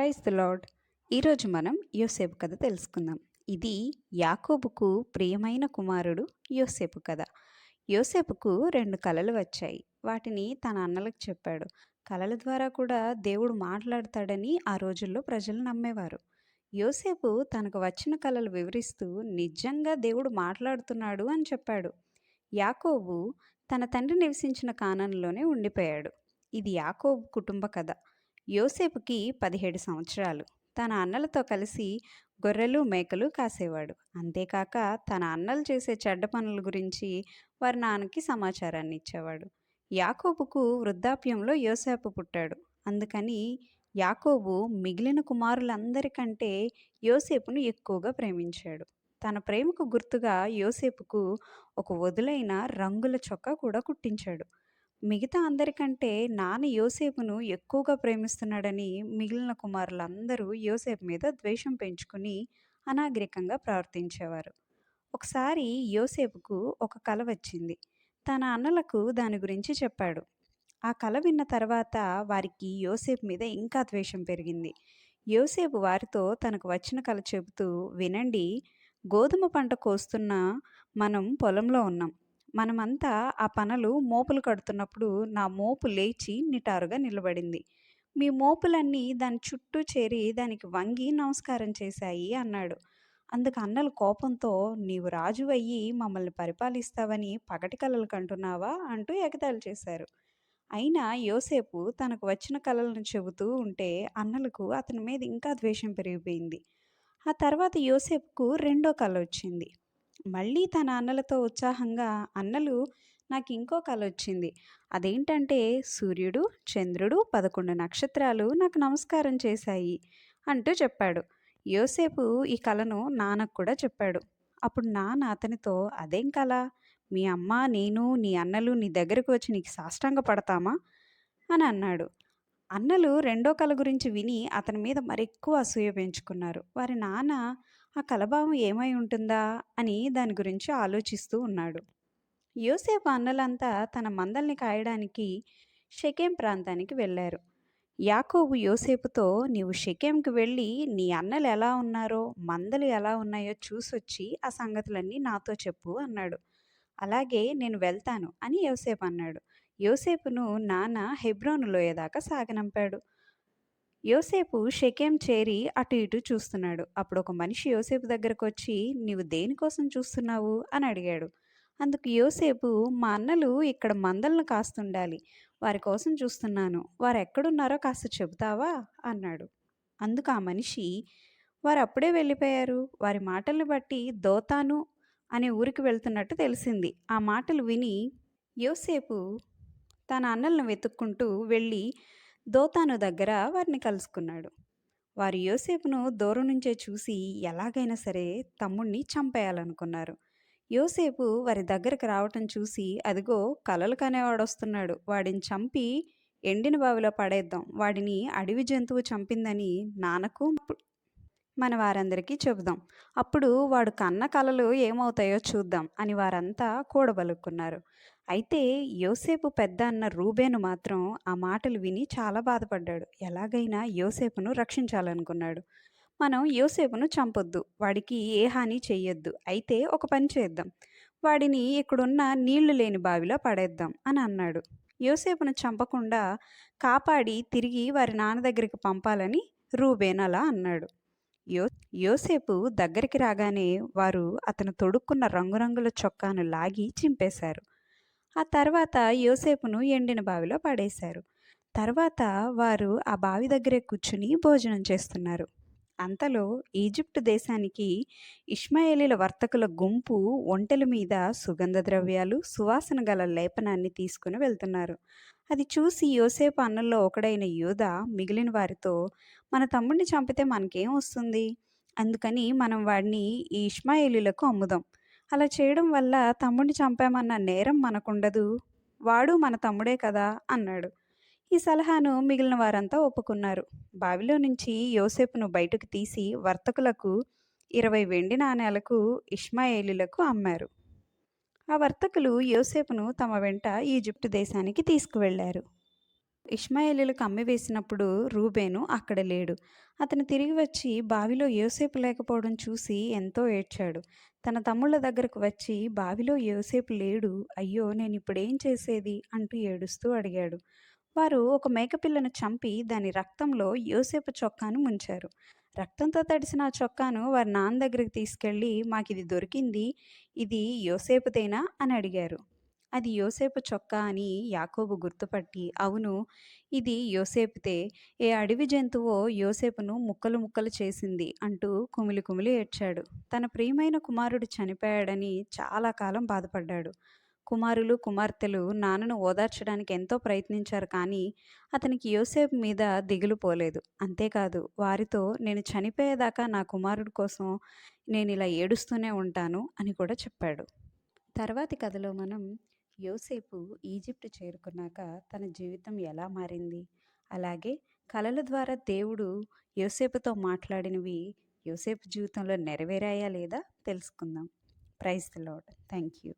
Praise the lord. ఈరోజు మనం యోసేపు కథ తెలుసుకుందాం. ఇది యాకోబుకు ప్రియమైన కుమారుడు యోసేపు కథ. యోసేపుకు రెండు కళలు వచ్చాయి. వాటిని తన అన్నలకు చెప్పాడు. కళల ద్వారా కూడా దేవుడు మాట్లాడతాడని ఆ రోజుల్లో ప్రజలు నమ్మేవారు. యోసేపు తనకు వచ్చిన కళలు వివరిస్తూ నిజంగా దేవుడు మాట్లాడుతున్నాడు అని చెప్పాడు. యాకోబు తన తండ్రి నివసించిన కానంలోనే ఉండిపోయాడు. ఇది యాకోబు కుటుంబ కథ. యోసేపుకి పదిహేడు సంవత్సరాలు. తన అన్నలతో కలిసి గొర్రెలు మేకలు కాసేవాడు. అంతేకాక తన అన్నలు చేసే చెడ్డ పనుల గురించి వారి నాన్నకి సమాచారాన్ని ఇచ్చేవాడు. యాకోబుకు వృద్ధాప్యంలో యోసేపు పుట్టాడు. అందుకని యాకోబు మిగిలిన కుమారులందరికంటే యోసేపును ఎక్కువగా ప్రేమించాడు. తన ప్రేమకు గుర్తుగా యోసేపుకు ఒక వదులైన రంగుల చొక్కా కూడా కుట్టించాడు. మిగతా అందరికంటే నాన్న యోసేపును ఎక్కువగా ప్రేమిస్తున్నాడని మిగిలిన కుమారులందరూ యోసేపు మీద ద్వేషం పెంచుకుని అనాగరికంగా ప్రవర్తించేవారు ఒకసారి యోసేపుకు ఒక కల వచ్చింది. తన అన్నలకు దాని గురించి చెప్పాడు. ఆ కల విన్న తర్వాత వారికి యోసేపు మీద ఇంకా ద్వేషం పెరిగింది. యోసేపు వారితో తనకు వచ్చిన కల చెబుతూ వినండి గోధుమ పంట కోస్తున్న మనం పొలంలో ఉన్నాం. మనమంతా ఆ పనులు మోపులు కడుతున్నప్పుడు నా మోపు లేచి నిటారుగా నిలబడింది. మీ మోపులన్నీ దాని చుట్టూ చేరి దానికి వంగి నమస్కారం చేశాయి అన్నాడు. అందుకు అన్నలు కోపంతో నీవు రాజు అయ్యి మమ్మల్ని పరిపాలిస్తావని పగటి కలలు కంటున్నావా? అంటూ ఎగతాళి చేశారు. అయినా యోసేపు తనకు వచ్చిన కళలను చెబుతూ ఉంటే అన్నలకు అతని మీద ఇంకా ద్వేషం పెరిగిపోయింది. ఆ తర్వాత యోసేపుకు రెండో కళ వచ్చింది మళ్ళీ తన అన్నలతో ఉత్సాహంగా అన్నలు నాకు ఇంకో కళ వచ్చింది అదేంటంటే సూర్యుడు చంద్రుడు పదకొండు నక్షత్రాలు నాకు నమస్కారం చేశాయి అంటూ చెప్పాడు. యోసేపు ఈ కళను నాన్నకు కూడా చెప్పాడు. అప్పుడు నాన్న అతనితో అదేం కళ మీ అమ్మ నేను నీ అన్నలు నీ దగ్గరకు వచ్చి నీకు సాష్టాంగ పడతామా అని అన్నాడు. అన్నలు రెండో కళ గురించి విని అతని మీద మరెక్కువ అసూయ పెంచుకున్నారు. వారి నాన్న ఆ కలభావం ఏమై ఉంటుందా అని దాని గురించి ఆలోచిస్తూ ఉన్నాడు. యోసేపు అన్నలంతా తన మందల్ని కాయడానికి షెకేం ప్రాంతానికి వెళ్ళారు. యాకోబు యోసేపుతో నీవు షెకేంకి వెళ్ళి నీ అన్నలు ఎలా ఉన్నారో మందలు ఎలా ఉన్నాయో చూసొచ్చి ఆ సంగతులన్నీ నాతో చెప్పు అన్నాడు. అలాగే నేను వెళ్తాను అని యోసేపు అన్నాడు. యోసేపును నాన్న హెబ్రోను లోయదాకా సాగనంపాడు. యోసేపు షెకేం చేరి అటు ఇటు చూస్తున్నాడు. అప్పుడు ఒక మనిషి యోసేపు దగ్గరకు వచ్చి నీవు దేనికోసం చూస్తున్నావు? అని అడిగాడు. అందుకు యోసేపు మా అన్నలు ఇక్కడ మందలను కాస్తుండాలి. వారి కోసం చూస్తున్నాను. వారు ఎక్కడున్నారో కాస్త చెబుతావా? అన్నాడు. అందుకు ఆ మనిషి వారు అప్పుడే వెళ్ళిపోయారు. వారి మాటలను బట్టి దోతాను అనే ఊరికి వెళ్తున్నట్టు తెలిసింది. ఆ మాటలు విని యోసేపు తన అన్నలను వెతుక్కుంటూ వెళ్ళి దోతాను దగ్గర వారిని కలుసుకున్నాడు. వారు యోసేపును దూరం నుంచే చూసి ఎలాగైనా సరే తమ్ముణ్ణి చంపేయాలనుకున్నారు. యోసేపు వారి దగ్గరకు రావటం చూసి అదిగో కలలు కనేవాడు వస్తున్నాడు వాడిని చంపి ఎండిన బావిలో పడేద్దాం. వాడిని అడవి జంతువు చంపిందని నాన్నకు మన వారందరికీ చెబుదాం. అప్పుడు వాడు కన్న కలలు ఏమవుతాయో చూద్దాం అని వారంతా కూడబలుక్కున్నారు. అయితే యోసేపు పెద్ద అన్న రూబేను మాత్రం ఆ మాటలు విని చాలా బాధపడ్డాడు. ఎలాగైనా యోసేపును రక్షించాలనుకున్నాడు. మనం యోసేపును చంపొద్దు. వాడికి ఏ హాని చెయ్యొద్దు. అయితే ఒక పని చేద్దాం. వాడిని ఇక్కడున్న నీళ్ళు లేని బావిలో పడేద్దాం అని అన్నాడు. యోసేపును చంపకుండా కాపాడి తిరిగి వారి నాన్న దగ్గరికి పంపాలని రూబేన్ అలా అన్నాడు. యో యోసేపు దగ్గరికి రాగానే వారు అతను తొడుక్కున్న రంగురంగుల చొక్కాను లాగి చింపేశారు. ఆ తర్వాత యోసేపును ఎండిన బావిలో పడేశారు. తర్వాత వారు ఆ బావి దగ్గరే కూర్చుని భోజనం చేస్తున్నారు. అంతలో ఈజిప్ట్ దేశానికి ఇష్మాయేలీల వర్తకుల గుంపు ఒంటెల మీద సుగంధ ద్రవ్యాలు సువాసన గల లేపనాన్ని తీసుకుని వెళ్తున్నారు. అది చూసి యోసేపు అన్నల్లో ఒకడైన యోధ మిగిలిన వారితో మన తమ్ముడిని చంపితే మనకేం వస్తుంది? అందుకని మనం వాడిని ఈ ఇష్మాయేలీలకు అమ్ముదాం. అలా చేయడం వల్ల తమ్ముడిని చంపామన్న నేరం మనకుండదు. వాడు మన తమ్ముడే కదా అన్నాడు. ఈ సలహాను మిగిలిన వారంతా ఒప్పుకున్నారు. బావిలో నుంచి యోసేపును బయటకు తీసి వర్తకులకు ఇరవై వెండి నాణేలకు ఇష్మాయేలీలకు అమ్మారు. ఆ వర్తకులు యోసేపును తమ వెంట ఈజిప్టు దేశానికి తీసుకువెళ్ళారు ఇష్మాయేలీయులకు అమ్మివేసినప్పుడు రూబేను అక్కడ లేడు. అతను తిరిగి వచ్చి బావిలో యోసేపు లేకపోవడం చూసి ఎంతో ఏడ్చాడు. తన తమ్ముళ్ళ దగ్గరకు వచ్చి బావిలో యోసేపు లేడు. అయ్యో నేను ఇప్పుడేం చేసేది? అంటూ ఏడుస్తూ అడిగాడు. వారు ఒక మేకపిల్లను చంపి దాని రక్తంలో యోసేపు చొక్కాను ముంచారు. రక్తంతో తడిసిన ఆ చొక్కాను వారి నాన్న దగ్గరికి తీసుకెళ్ళి మాకు ఇది దొరికింది. ఇది యోసేపుదేనా? అని అడిగారు. అది యోసేపు చొక్కా అని యాకోబు గుర్తుపట్టి అవును ఇది యోసేపుతే ఏ అడవి జంతువో యోసేపును ముక్కలు ముక్కలు చేసింది అంటూ కుమిలి కుమిలి ఏడ్చాడు. తన ప్రియమైన కుమారుడు చనిపోయాడని చాలా కాలం బాధపడ్డాడు. కుమారులు కుమార్తెలు నాన్నను ఓదార్చడానికి ఎంతో ప్రయత్నించారు కానీ అతనికి యోసేపు మీద దిగులు పోలేదు. అంతేకాదు వారితో నేను చనిపోయేదాకా నా కుమారుడి కోసం నేను ఇలా ఏడుస్తూనే ఉంటాను అని కూడా చెప్పాడు. తర్వాతి కథలో మనం యోసేపు ఈజిప్ట్ చేరుకున్నాక తన జీవితం ఎలా మారింది? అలాగే కళల ద్వారా దేవుడు యోసేపుతో మాట్లాడినవి యోసేపు జీవితంలో నెరవేరాయా లేదా తెలుసుకుందాం. Praise the Lord thank you